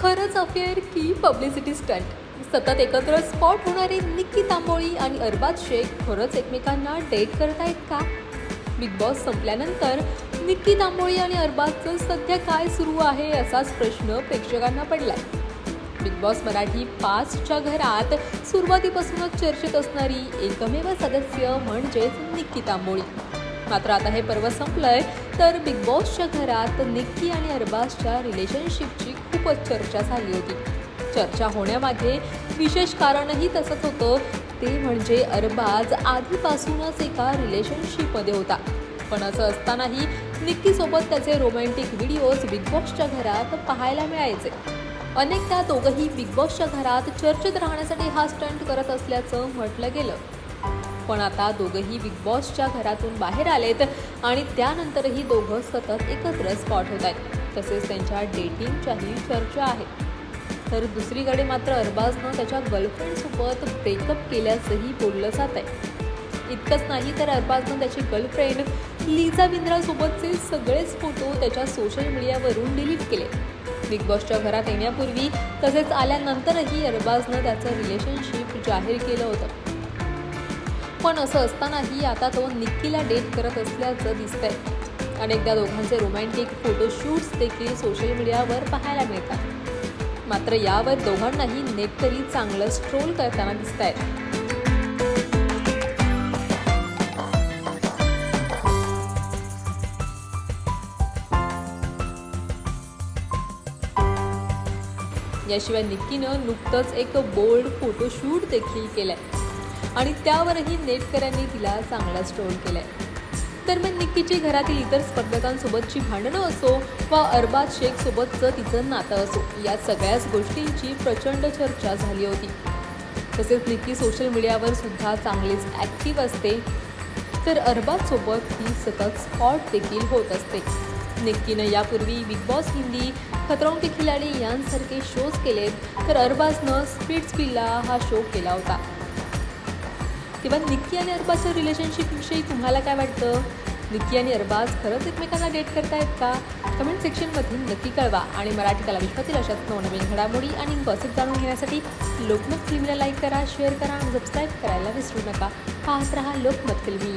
खरंच अफेअर की publicity stunt. सतत एकत्र स्पॉट होणारे निक्की तांबोळी आणि अरबाज शेख खरंच एकमेकांना डेट करत आहेत का? बिग बॉस संपल्यानंतर निक्की तांबोळी आणि अरबाजचं सध्या काय सुरू आहे असाच प्रश्न प्रेक्षकांना पडलाय. बिग बॉस मराठी पाचच्या घरात सुरुवातीपासूनच चर्चेत असणारी एकमेव सदस्य म्हणजेच निक्की तांबोळी. मात्र आता हे पर्व संपलंय तर बिग बॉसच्या घरात निक्की आणि अरबाजच्या रिलेशनशिपची खूपच चर्चा झाली होती. चर्चा होण्यामागे विशेष कारणही तसंच होतं. ते म्हणजे अरबाज आधीपासूनच एका रिलेशनशिपमध्ये होता. पण असं असतानाही निक्कीसोबत त्याचे रोमॅन्टिक व्हिडिओज बिग बॉसच्या घरात पाहायला मिळायचे. अनेकदा दोघंही बिग बॉसच्या घरात चर्चेत राहण्यासाठी हा स्टंट करत असल्याचं म्हटलं गेलं. पण आता दोघंही बिग बॉसच्या घरातून बाहेर आलेत आणि त्यानंतरही दोघं सतत एकत्र स्पॉट होत आहेत. तसेच त्यांच्या डेटिंगच्याही चर्चा आहे. तर दुसरीकडे मात्र अरबाजनं त्याच्या गर्लफ्रेंडसोबत ब्रेकअप केल्याचंही बोललं जात आहे इतकंच नाही तर अरबाजनं त्याची गर्लफ्रेंड लिझा बिंद्रासोबतचे सगळेच फोटो त्याच्या सोशल मीडियावरून डिलीट केले. बिग बॉसच्या घरात येण्यापूर्वी तसेच आल्यानंतरही अरबाजनं त्याचं रिलेशनशिप जाहीर केलं होतं. पण असं असतानाही आता तो निक्कीला डेट करत असल्याचं दिसतंय. अनेकदा दोघांचे रोमॅन्टिक फोटोशूट्स देखील सोशल मीडियावर पाहायला मिळतात. मात्र यावर दोघांनाही नेटकरी चांगलं स्ट्रोल करताना दिसत आहेत याशिवाय निक्कीनं नुकतंच एक बोल्ड फोटोशूट देखील केलंय. आणि त्यावरही नेटकऱ्यांनी तिला चांगला स्ट्रोल केलाय. दरम्यान निक्कीची घरातील इतर स्पर्धकांसोबतची भांडणं असो वा अरबाज शेख सोबतचं तिचं नातं असो या सगळ्याच गोष्टींची प्रचंड चर्चा झाली होती. तसेच निक्की सोशल मीडियावर सुद्धा चांगलीच ॲक्टिव्ह असते. तर अरबाज सोबत ही सतत स्पॉट देखील होत असते. निक्कीनं यापूर्वी बिग बॉस हिंदी खतरों के खिलाडी यांसारखे शोज केलेत तर अरबाजनं स्पीड स्पिल्ला हा शो केला होता. तेव्हा निक्की आणि अरबाजच्या रिलेशनशिपविषयी तुम्हाला काय वाटतं? निक्की आणि अरबाज खरंच एकमेकांना डेट करतायत का? कमेंट सेक्शनमध्ये नक्की कळवा. आणि मराठी कला विश्वातील अशाच नवनवीन घडामोडी आणि गॉसिप जाणून घेण्यासाठी लोकमत फिल्मीला लाईक करा शेअर करा आणि सबस्क्राईब करायला विसरू नका. पाहत रहा लोकमत फिल्मी